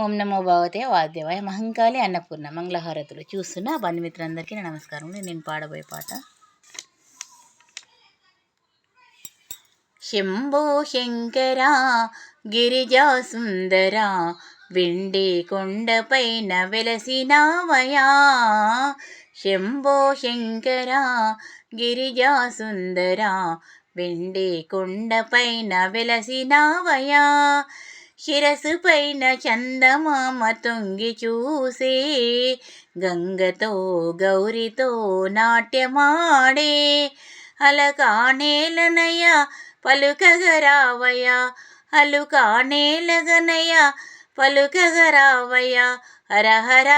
ఓం నమో భగవతే వాద్యవాయ మహంకాళి అన్నపూర్ణ మంగళహారతులు. చూస్తున్న బంధుమిత్రులందరికీ నా నమస్కారం నేను పాడబోయే పాట. శంభో శంకర గిరిజా సుందర వెండి కొండపైన వెలసినావయా శంభో శంకర గిరిజా సుందర వెండి కొండపైన వెలసినావయా శిరసు పైన చందమామ తొంగి చూసి గంగతో గౌరితో నాట్యమాడే. అలకానేలనయ పలుకగరావయ అలుకానేలగనయ పలుకగరావయ హర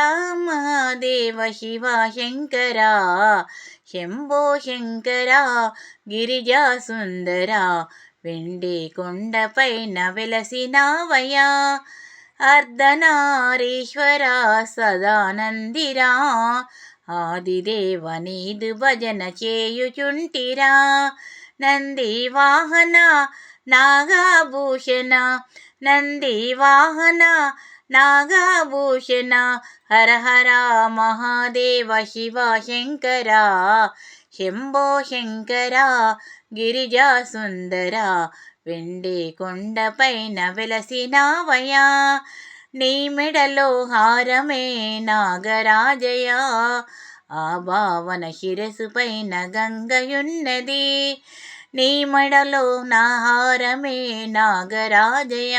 మహాదేవ శివ శంకర శంభో శంకర గిరిజా సుందర వెండి కొండపైన వెలసినావయ్యా. అర్ధనారీశ్వర సదానందిరా. ఆదిదేవ నీదు భజన చేయుచుంటిరా. నంది వాహన నాగాభూషణ నంది వాహన నాగాభూషణ హర హర మహాదేవ శివ శంకర శంభో శంకర గిరిజా సుందర వెండి కొండపైన వెలసినావయా నీ మెడలో హారమే నాగరాజయ ఆ భావన శిరసు పైన గంగయున్నది నీ మెడలో నా హారమే నాగరాజయ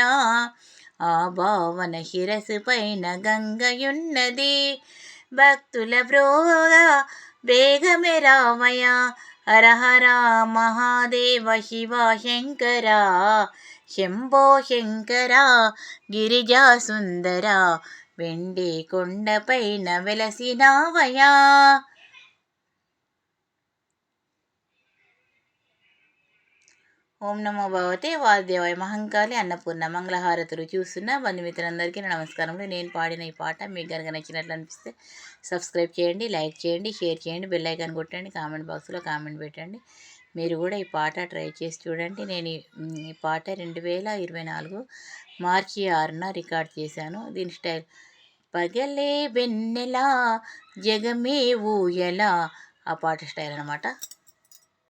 ఆ భావన శిరసు పైన గంగయున్నది. భక్తుల బ్రోగ బేగమే రామయ హరహర మహాదేవ శివ శంకర. శంభో శంకర గిరిజా సుందర. వెండి కొండపైన వెలసినావయా ఓం నమో భవతే వాదేవాయ మహంకాళి అన్నపూర్ణ మంగళహారతులు చూస్తున్న బంధుమిత్రులందరికీ నమస్కారములు. నేను పాడిన ఈ పాట మీకు కనుక నచ్చినట్లు అనిపిస్తే సబ్స్క్రైబ్ చేయండి లైక్ చేయండి షేర్ చేయండి బెల్ ఐకాన్ కొట్టండి కామెంట్ బాక్స్లో కామెంట్ పెట్టండి. మీరు కూడా ఈ పాట ట్రై చేసి చూడండి. నేను ఈ పాట రెండు వేల ఇరవై నాలుగు మార్చి ఆరున రికార్డ్ చేశాను. దీని స్టైల్ పగలే వెన్నెలా జగమే ఊయలా ఆ పాట స్టైల్ అనమాట